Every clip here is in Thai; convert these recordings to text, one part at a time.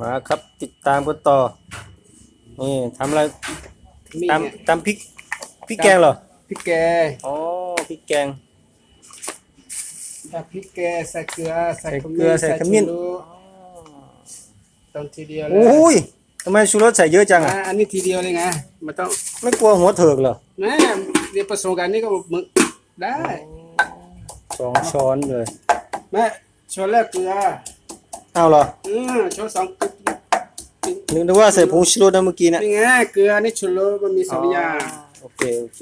มาครับติดตามกันต่อนี่ทำอะไรมีตามเนี่ยตามพริกพริกแกงเหรอพริกแกงอ๋อพริกแกงถ้าพริกแกงใส่เกลือใส่ใส่ขเกลืมิ้อนใส่ขมิ้นชูรสต้องทีเดียวเลยโอ้ยทำไมชูรสใส่เยอะจังอะอะอันนี้ทีเดียวเลยไงมันต้องไม่กลัวหัวเถิกเหรอแม่เรียนผสมกันนี่ก็มึกได้สองช้อนเลยแม่ช้อนแรกเกลือ เอาเหรออืมช้อนสองนึกนึกว่าใส่ผงชูรสนะเมื่อกี้นะนี่ไงเกลือนี่ชูรสมันมีสองอย่างโอเคโอเค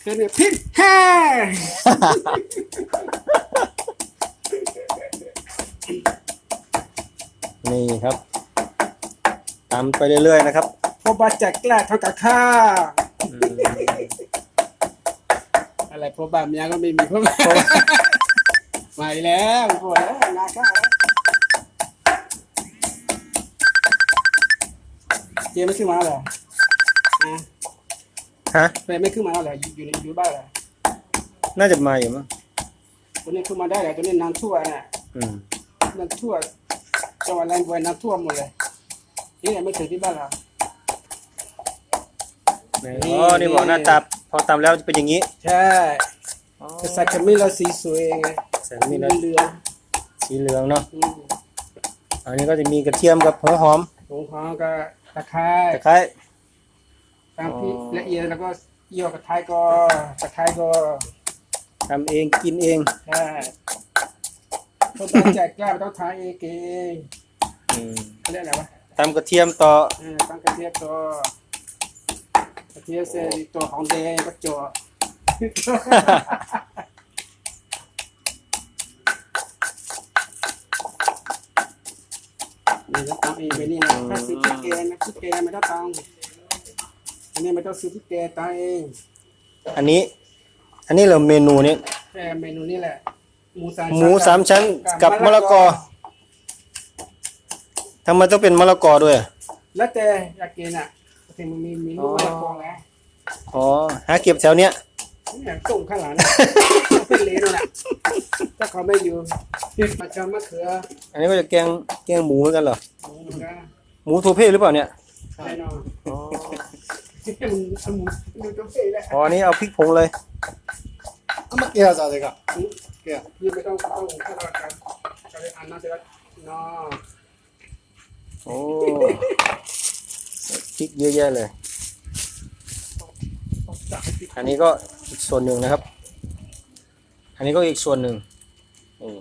เกลือเนี่ยพริกแห้งนี่ครับตามไปเรื่อยๆนะครับพอบาจากแกล้เท่ากับข้าอะไรพอบาเมียก็ไม่มีพอบามาอีกแล้วพอแล้วงาข้าว จไม่ขึ้นมาแล้วเหรออะฮะเฟรมไม่ขึ้นมาแล้วเหรออยู่อยู่ในอยู่บ้านเหรอน่าจะมาอยู่มั้งตัวนี้ขึ้นมาได้เหรอตัวนี้น้ำท่วมน่ะอืมน้ำท่วมจังหวัดแรงบวยน้ำท่วมหมดเลยนี่ยังไม่ถึงที่บ้านเราอ๋อนี่บอกหน้าตาพอตามแล้วจะเป็นอย่างนี้ใช่ใส่ขมิ้นแล้วสีสวยไงแสนมีนะเหลืองสีเหลืองเนาะ อืมอันนี้ก็จะมีกระเทียมกับหัวหอมผงหอมกับ ตะไคร้ตะไคร้ตามที่อ๋อละเอียดแล้วก็เยี่ยวกับไทยก็ตะไคร้ก็ทำเองกินเองใช่คนต้องแจกแก้วต้องทานเองเองอืมเขาเรียกอะไรวะทำกระเทียมต่อเออตั้งกระเทียมตัวกระเทียมเสร็จตัวของแดงก็จ่อ นี่ก็ตำเองไปนี่นะถ้าซื้อพริกแกงนะพริกแกงไม่ต้องตำอันนี้ไม่ต้องซื้อพริกแกงตำเองอันนี้ อันนี้เหราเมนูนี้แค่เมนูนี้แหละ หมูสามหมูสามชั้นกับมะละกอทำไมต้องเป็นมะละกอด้วยแล้วแต่อยากกินอะแต่มันมีมีลูกมะละกอไงอ๋อหาเก็บแถวเนี้ยเนี่ยตุ่มข้างหลังเนี่ยเป็นเลนน่ะถ้าเขาไม่อยู่มาชมมะเขือ อันนี้ก็จะแกงแกงหมูเหมือนกันเหรอ หมูโทเพ่หรือเปล่าเนี่ยใช่นอนอ๋อมันหมูโทเพ่แหละอ๋ออันนี้เอาพริกผงเลย 아마 깨야 자세가 깨야 ยืมไม่ต้องต้องข้าวราดกันจะได้อันนั้นเสร็จแล้วนอโอ้พริกเยอะแยะเลยอันนี้ก็อีกส่วนหนึ่งนะครับ อันนี้ก็อีกส่วนหนึ่งอือ